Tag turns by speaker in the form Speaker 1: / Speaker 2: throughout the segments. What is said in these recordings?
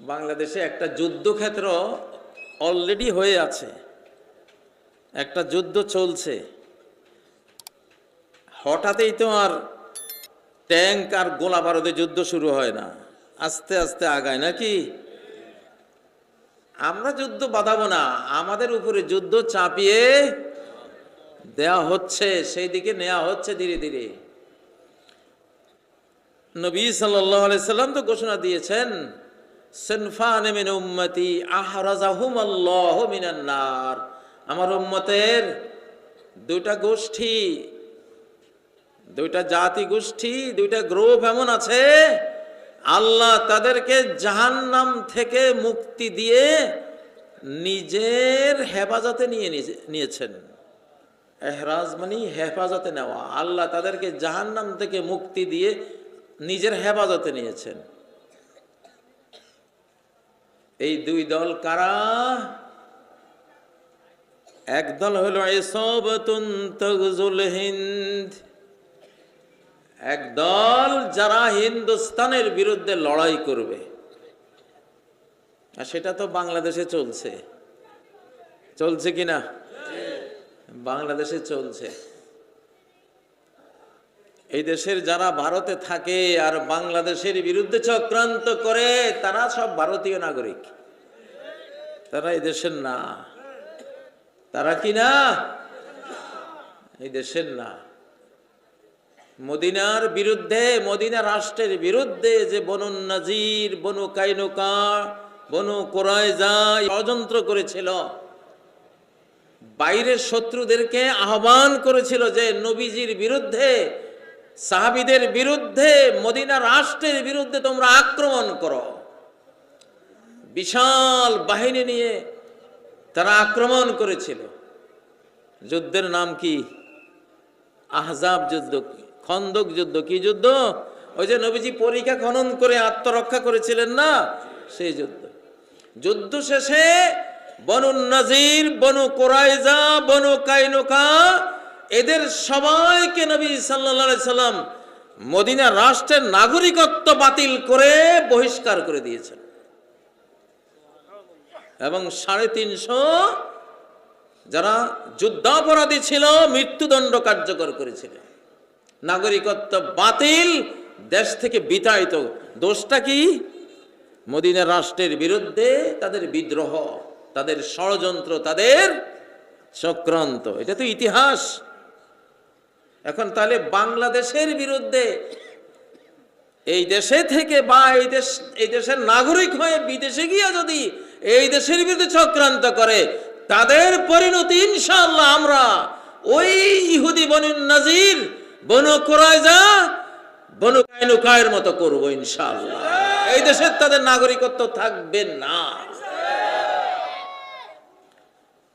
Speaker 1: বাংলাদেশে একটা যুদ্ধক্ষেত্র অলরেডি হয়ে আছে। একটা যুদ্ধ চলছে। হঠাৎই তো আর ট্যাঙ্ক আর গোলা বারুদে যুদ্ধ শুরু হয় না। আস্তে আস্তে আগায় নাকি? আমরা যুদ্ধ বাঁধাবো না। আমাদের উপরে যুদ্ধ চাপিয়ে দেয়া হচ্ছে সেই দিকে নেওয়া হচ্ছে ধীরে ধীরে। নবী সাল্লাম তো ঘোষণা দিয়েছেন সিনফান উম্মতি আহরাজাহুম আল্লাহু মিনান নার। আমার উম্মতের দুইটা গোষ্ঠী, দুইটা জাতি গোষ্ঠী, দুইটা গ্রুপ এমন আছে, আল্লাহ তাদেরকে জাহান্নাম থেকে মুক্তি দিয়ে নিজের হেফাজতে নিয়ে- নিয়েছেন। এহরাজ মানে হেফাজতে নেওয়া। আল্লাহ তাদেরকে জাহান্নাম থেকে মুক্তি দিয়ে নিজের হেফাজতে নিয়েছেন। এই দুই দল কারা? একদল হলো এসবতুন তগজুল হিন্দ। একদল যারা হিন্দুস্তানের বিরুদ্ধে লড়াই করবে। আর সেটা তো বাংলাদেশে চলছে। চলছে কিনা? বাংলাদেশে চলছে। এই দেশের যারা ভারতে থাকে আর বাংলাদেশের বিরুদ্ধে চক্রান্ত করে, তারা সব ভারতীয় নাগরিক। তারা এই দেশের না। তারা কি না? এই দেশের না। মদিনার বিরুদ্ধে, মদিনা রাষ্ট্রের বিরুদ্ধে যে বনু নাজির, বনু কাইনুকা, বনু কোরআজা ষড়যন্ত্র করেছিল, বাইরের শত্রুদেরকে আহ্বান করেছিল যে নবীজির বিরুদ্ধে সাহাবিদের বিরুদ্ধে, মদিনা রাষ্ট্রের বিরুদ্ধে তোমরা আক্রমণ করো। বিশাল বাহিনী নিয়ে তারা আক্রমণ করেছিল। যুদ্ধের নাম কি? আহজাব যুদ্ধ খন্দক যুদ্ধ কি যুদ্ধ? ওই যে নবীজি পরীক্ষা খনন করে আত্মরক্ষা করেছিলেন না? সেই যুদ্ধ। যুদ্ধ শেষে বনু নাজির, বনু কোরাইজা বনু কাইনুকা এদের সবাইকে নবী সাল্লা সাল্লাম মদিনা রাষ্ট্রের নাগরিকত্ব বাতিল করে বহিষ্কার করে দিয়েছেন। এবং সাড়ে তিনশো যারা যুদ্ধাপরাধী ছিল, মৃত্যুদণ্ড কার্যকর করেছিলেন। নাগরিকত্ব বাতিল, দেশ থেকে বিতাড়িত। দোষটা কি? মদিনা রাষ্ট্রের বিরুদ্ধে তাদের বিদ্রোহ, তাদের ষড়যন্ত্র, তাদের চক্রান্ত। এটা তো ইতিহাস। এখন তাহলে বাংলাদেশের বিরুদ্ধে এই দেশে থেকে বা এই দেশ, এই দেশের নাগরিক হয়ে বিদেশে গিয়ে যদি এই দেশের বিরুদ্ধে চক্রান্ত করে, তাদের পরিণতি ইনশাআল্লাহ আমরা ওই ইহুদি বনু নাজির, বনু কোরাইজা, বনু কায়নুকায়ের মতো করব ইনশাআল্লাহ। এই দেশের তাদের নাগরিকত্ব থাকবে না।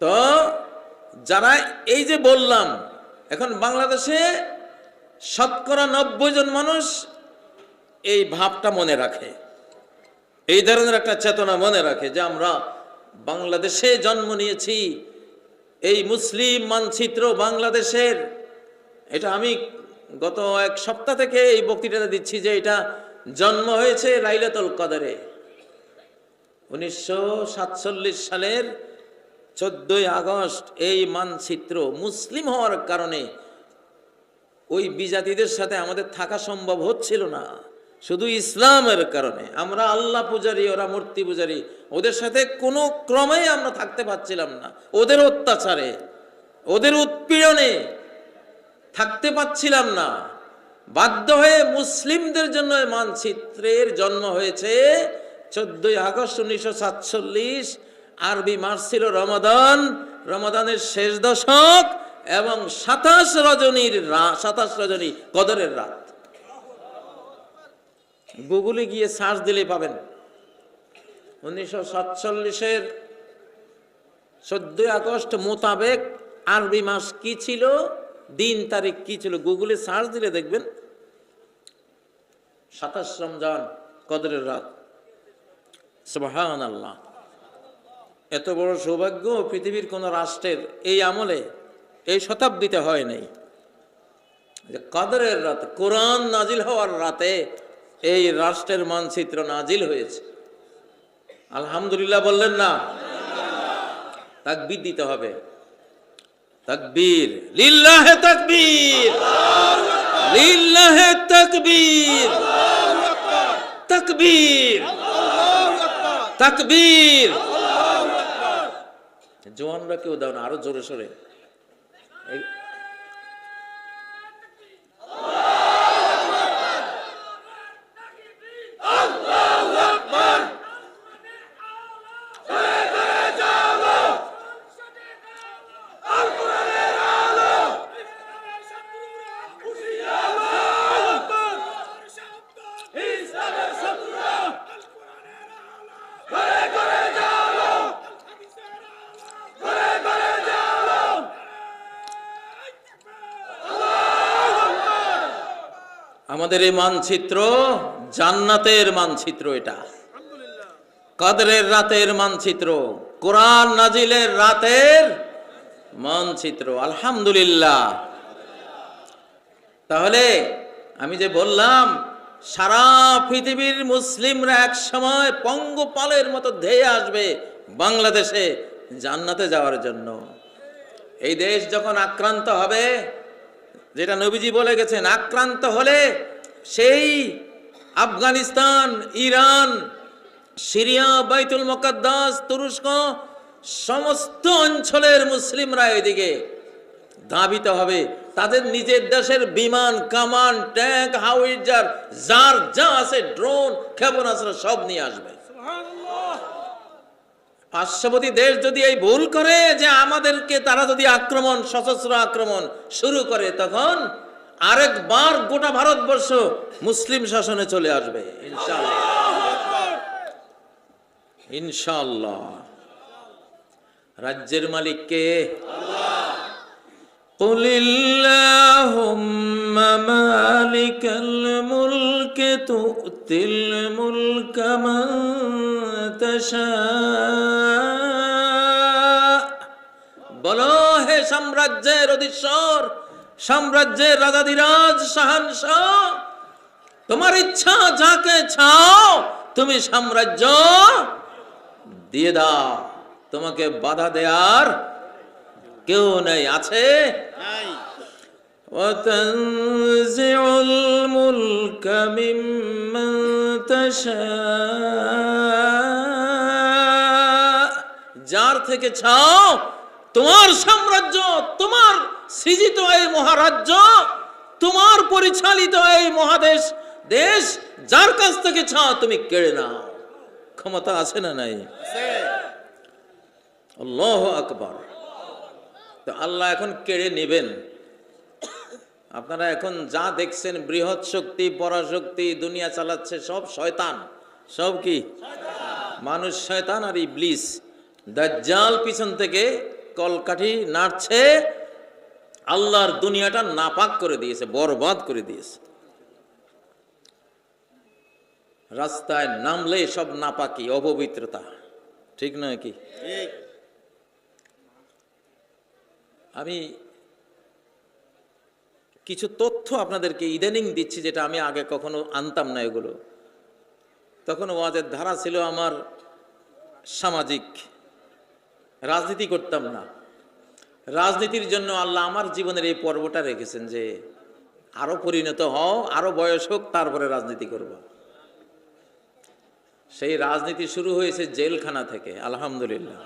Speaker 1: তো যারা এই যে বললাম এখন বাংলাদেশে শতকরা নব্বই জন মানুষ এই ভাবটা মনে রাখে। এই ধরনের একটা চেতনা মনে রাখে যে আমরা বাংলাদেশে জন্ম নিয়েছি, এই মুসলিম মানচিত্র বাংলাদেশের। এটা আমি গত এক সপ্তাহ থেকে এই বক্তৃতাটা দিচ্ছি যে এটা জন্ম হয়েছে লাইলাতুল কদরে। উনিশশো সাতচল্লিশ সালের চোদ্দই আগস্ট এই মানচিত্র মুসলিম হওয়ার কারণে ওই বিজাতিদের সাথে আমাদের থাকা সম্ভব হচ্ছিল না। শুধু ইসলামের কারণে। আমরা আল্লাহ পূজারী, ওরা মূর্তি পূজারী। ওদের সাথে কোনো ক্রমে আমরা থাকতে পারছিলাম না। ওদের অত্যাচারে, ওদের উৎপীড়নে থাকতে পারছিলাম না। বাধ্য হয়ে মুসলিমদের জন্য মানচিত্রের জন্ম হয়েছে চোদ্দই আগস্ট উনিশশো সাতচল্লিশ আরবি মাস ছিল রমাদান। রমাদানের শেষ দশক এবং সাতাশ রজনীর সাতাশ রজনী কদরের রাত। গুগলে গিয়ে সার্চ দিলে পাবেন। উনিশশো সাতচল্লিশের চোদ্দই আগস্ট মোতাবেক আরবি মাস কি ছিল, দিন, তারিখ কি ছিল, গুগলে সার্চ দিলে দেখবেন সাতাশ রমজান কদরের রাত। সুবহান আল্লাহ এত বড় সৌভাগ্য পৃথিবীর কোন রাষ্ট্রের এই আমলে এই শতাব্দীতে হয় নাই। যে কদরের রাত, কোরআন নাজিল হওয়ার রাতে এই রাষ্ট্রের মানচিত্র নাজিল হয়েছে। আলহামদুলিল্লাহ বললেন না। তাকবির দিতে হবে। তাকবীর। লিল্লাহে তাকবীর। লিল্লাহে তাকবীর। তাকবীর। তাকবীর। জোয়ানরা কেউ দাও না আরও জোরে সোরে। আমাদের এই মানচিত্র জান্নাতের মানচিত্র এটা। কাদরের রাতের মানচিত্র, কোরআন নাজিলের রাতের মানচিত্র, আলহামদুলিল্লাহ। তাহলে আমি যে বললাম, সারা পৃথিবীর মুসলিমরা এক সময় পঙ্গপালের মতো ধেয়ে আসবে বাংলাদেশে জান্নাতে যাওয়ার জন্য। এই দেশ যখন আক্রান্ত হবে যেটা নবীজি বলে গেছেন, আক্রান্ত হলে সেই আফগানিস্তান, ইরান, সিরিয়া, বাইতুল মোকাদ্দাস, তুরস্ক, সমস্ত অঞ্চলের মুসলিমরা এদিকে ধাবিত হবে। তাদের নিজের দেশের বিমান, কামান, ট্যাঙ্ক, হাউইজার, যার যা আছে, ড্রোন, ক্ষেপণাস্ত্র সব নিয়ে আসবে। পার্শ্ববর্তী দেশ যদি এই ভুল করে যে আমাদেরকে তারা যদি আক্রমণ, সশস্ত্র আক্রমণ শুরু করে, তখন আরেকবার গোটা ভারতবর্ষ মুসলিম শাসনে চলে আসবে। ইনশাল্লাহ রাজ্যের মালিককে আল্লাহুম্মা মালিকাল মুলকে তুতিল মুলকা মান বলো হে সাম্রাজ্যের অধীশ্বর সাম্রাজ্যের রাজাধিরাজ শাহানশাহ তোমার ইচ্ছা যাকে ছাও তুমি সাম্রাজ্য দিয়ে দাও তোমাকে বাধা দেয়ার কেউ নেই আছে وتنزع الملك ممن تشاء থেকে ছাও তোমার সাম্রাজ্য, তোমার সৃজিত এই মহারাজ্য, তোমার পরিচালিত এই মহাদেশ দেশ, যার কাছ থেকে ছাও তুমি কেড়ে নাও। ক্ষমতা আছে না নাই? আল্লাহ আকবার। তো আল্লাহ এখন কেড়ে নেবেন। আপনারা এখন যা দেখছেন, বৃহৎ শক্তি, পরাশক্তি, দুনিয়া চালাচ্ছে সব শয়তান। সব কি? মানুষ শয়তান আর ইবলিস। দাজ্জাল পিছন থেকে কলকাঠি নাড়ছে আল্লাহর দুনিয়াটা নাপাক করে দিয়েছে বরবাদ করে দিয়েছে। রাস্তায় নামলে সব নাপাকি অপবিত্রতা। ঠিক নয় কি? আমি কিছু তথ্য আপনাদেরকে ইদানিং দিচ্ছি যেটা আমি আগে কখনো আনতাম না এগুলো। তখন ওয়াজের ধারা ছিল আমার সামাজিক রাজনীতি করতাম না। রাজনীতির জন্য আল্লাহ আমার জীবনের এই পর্বটা রেখেছেন যে আরও পরিণত হও, আরও বয়স হোক, তারপরে রাজনীতি করব। সেই রাজনীতি শুরু হয়েছে জেলখানা থেকে, আলহামদুলিল্লাহ।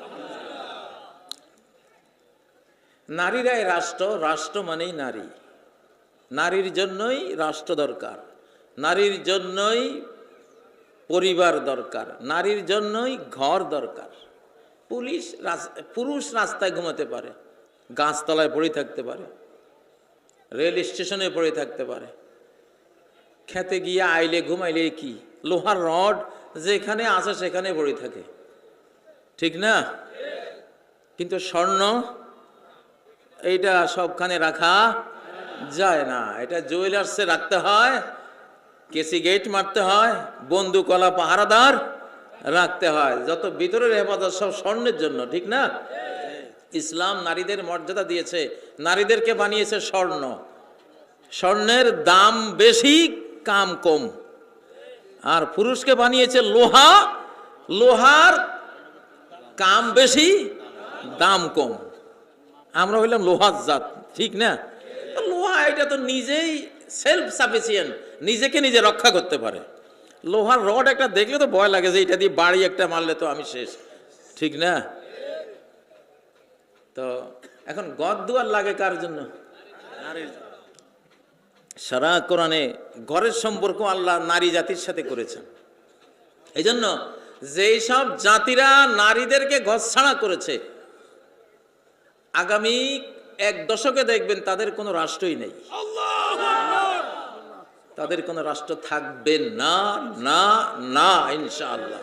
Speaker 1: নারীরাই রাষ্ট্র রাষ্ট্র মানেই নারী। নারীর জন্যই রাষ্ট্র দরকার, নারীর জন্যই পরিবার দরকার, নারীর জন্যই ঘর দরকার। পুলিশ পুরুষ রাস্তায় ঘুমাতে পারে, গাছতলায় পড়ে থাকতে পারে, রেল স্টেশনে পড়ে থাকতে পারে। খেতে গিয়ে আইলে ঘুমাইলে কি? লোহার রড যেখানে আছে সেখানে পড়ে থাকে। ঠিক না? কিন্তু স্বর্ণ, এইটা সবখানে রাখা যায় না। এটা জুয়েলার্সে রাখতে হয়, কেসি গেট মারতে হয় বন্দুকলা পাহারাদার রাখতে হয়। যত ভিতরের হেফাজত, সব স্বর্ণের জন্য, ঠিক না? ইসলাম নারীদের মর্যাদা দিয়েছে। নারীদেরকে বানিয়েছে স্বর্ণ। স্বর্ণের দাম বেশি, কাম কম। আর পুরুষকে বানিয়েছে লোহা। লোহার কাম বেশি, দাম কম। আমরা হইলাম লোহার জাত, ঠিক না? লোহা এটা তো নিজেই সেলফ সাফিসিয়েন্ট নিজেকে নিজে রক্ষা করতে পারে। লোহার রড একটা দেখলে তো ভয় লাগে যে এটা দিয়ে বাড়ি একটা মারলে তো আমি শেষ। ঠিক না? তো এখন গদ দুয়ার লাগে কার জন্য? সারা কোরআনে ঘরের সম্পর্ক আল্লাহ নারী জাতির সাথে করেছেন। এই জন্য যেই সব জাতিরা নারীদেরকে ঘর ছাড়া করেছে, আগামী এক দশকে দেখবেন তাদের কোনো রাষ্ট্রই নেই। তাদের কোনো রাষ্ট্র থাকবে না না না ইনশাআল্লাহ।